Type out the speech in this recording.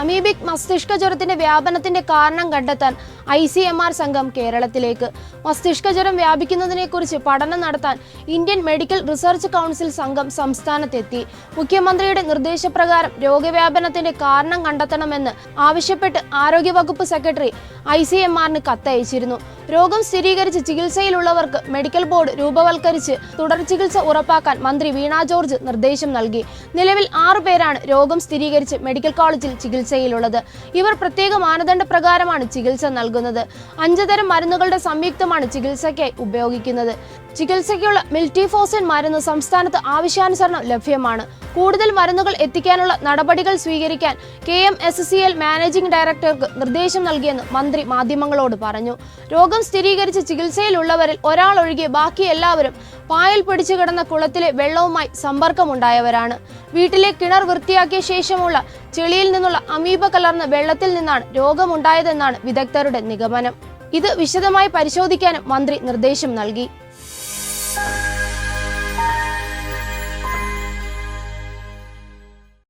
Amoebic മസ്തിഷ്ക ജ്വരത്തിന്റെ വ്യാപനത്തിന്റെ കാരണം കണ്ടെത്താൻ ഐ സി എം ആർ സംഘം കേരളത്തിലേക്ക്. മസ്തിഷ്കജ്വരം വ്യാപിക്കുന്നതിനെക്കുറിച്ച് പഠനം നടത്താൻ ഇന്ത്യൻ മെഡിക്കൽ റിസർച്ച് കൗൺസിൽ സംഘം സംസ്ഥാനത്തെത്തി. മുഖ്യമന്ത്രിയുടെ നിർദ്ദേശപ്രകാരം രോഗവ്യാപനത്തിന്റെ കാരണം കണ്ടെത്തണമെന്ന് ആവശ്യപ്പെട്ട് ആരോഗ്യവകുപ്പ് സെക്രട്ടറി ഐ സി എം ആറിന് കത്തയച്ചിരുന്നു. രോഗം സ്ഥിരീകരിച്ച് ചികിത്സയിലുള്ളവർക്ക് മെഡിക്കൽ ബോർഡ് രൂപവൽക്കരിച്ച് തുടർ ചികിത്സ ഉറപ്പാക്കാൻ മന്ത്രി വീണ ജോർജ് നിർദ്ദേശം നൽകി. നിലവിൽ ആറു പേരാണ് രോഗം സ്ഥിരീകരിച്ച് മെഡിക്കൽ കോളേജിൽ ചികിത്സയിലുള്ളത്. ഇവർ പ്രത്യേക മാനദണ്ഡ പ്രകാരമാണ് ചികിത്സ നൽകുന്നത്. അഞ്ച് തരം മരുന്നുകളുടെ സംയുക്തമാണ് ചികിത്സയ്ക്കായി ഉപയോഗിക്കുന്നത്. ചികിത്സയ്ക്കുള്ള മിൽറ്റിഫോസിൻ മരുന്ന് സംസ്ഥാനത്ത് ആവശ്യാനുസരണം ലഭ്യമാണ്. കൂടുതൽ മരുന്നുകൾ എത്തിക്കാനുള്ള നടപടികൾ സ്വീകരിക്കാൻ K M S C L managing ഡയറക്ടർക്ക് നിർദ്ദേശം നൽകിയെന്ന് മന്ത്രി മാധ്യമങ്ങളോട് പറഞ്ഞു. രോഗം സ്ഥിരീകരിച്ച് ചികിത്സയിലുള്ളവരിൽ ഒരാൾ ഒഴികെ ബാക്കി എല്ലാവരും പായൽ പിടിച്ചു കിടന്ന കുളത്തിലെ വെള്ളവുമായി സമ്പർക്കമുണ്ടായവരാണ്. വീട്ടിലെ കിണർ വൃത്തിയാക്കിയ ശേഷമുള്ള ചെളിയിൽ നിന്നുള്ള അമീബ കലർന്ന വെള്ളത്തിൽ നിന്നാണ് രോഗമുണ്ടായതെന്നാണ് വിദഗ്ധരുടെ നിഗമനം. ഇത് വിശദമായി പരിശോധിക്കാനും മന്ത്രി നിർദ്ദേശം നൽകി.